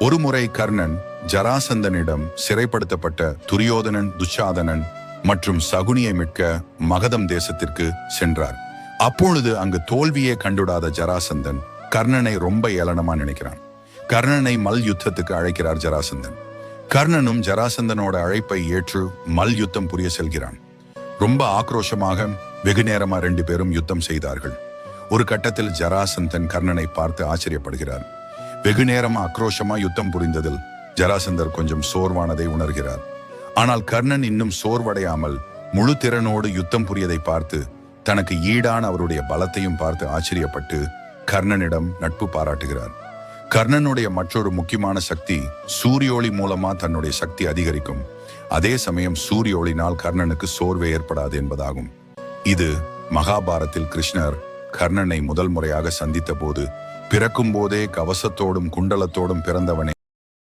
ஒருமுறை கர்ணன் ஜராசந்தனிடம் சிறைப்படுத்தப்பட்ட துரியோதனன் துச்சாதனன் மற்றும் சகுனியை மீட்க மகதம் தேசத்திற்கு சென்றார். அப்பொழுது அங்கு தோல்வியே கண்டுடாத ஜராசந்தன் கர்ணனை ரொம்ப ஏளனமா நினைக்கிறான். கர்ணனை மல் யுத்தத்துக்கு அழைக்கிறார் ஜராசந்தன். கர்ணனும் ஜராசந்தனோட அழைப்பை ஏற்று மல் யுத்தம் புரிய செல்கிறான். ரொம்ப ஆக்ரோஷமாக வெகு நேரமா ரெண்டு பேரும் யுத்தம் செய்தார்கள். ஒரு கட்டத்தில் ஜராசந்தன் கர்ணனை பார்த்து ஆச்சரியப்படுகிறார். வெகு நேரம் ஆக்ரோஷமா யுத்தம் புரிந்ததில் ஜராசந்தர் கொஞ்சம் சோர்வானதை உணர்கிறார். ஆனால் கர்ணன் இன்னும் சோர்வடையாமல் முழு திறனோடு யுத்தம் புரியதை பார்த்து தனக்கு ஈடான அவருடைய பலத்தையும் பார்த்து ஆச்சரியப்பட்டு கர்ணனிடம் நட்பு பாராட்டுகிறார். கர்ணனுடைய மற்றொரு முக்கியமான சக்தி சூரிய ஒளி மூலமா தன்னுடைய சக்தி அதிகரிக்கும். அதே சமயம் சூரிய ஒளினால் கர்ணனுக்கு சோர்வு ஏற்படாது என்பதாகும். இது மகாபாரத்தில் கிருஷ்ணர் கர்ணனை முதல் முறையாக சந்தித்த போது பிறக்கும்போதே கவசத்தோடும் குண்டலத்தோடும் பிறந்தவனை.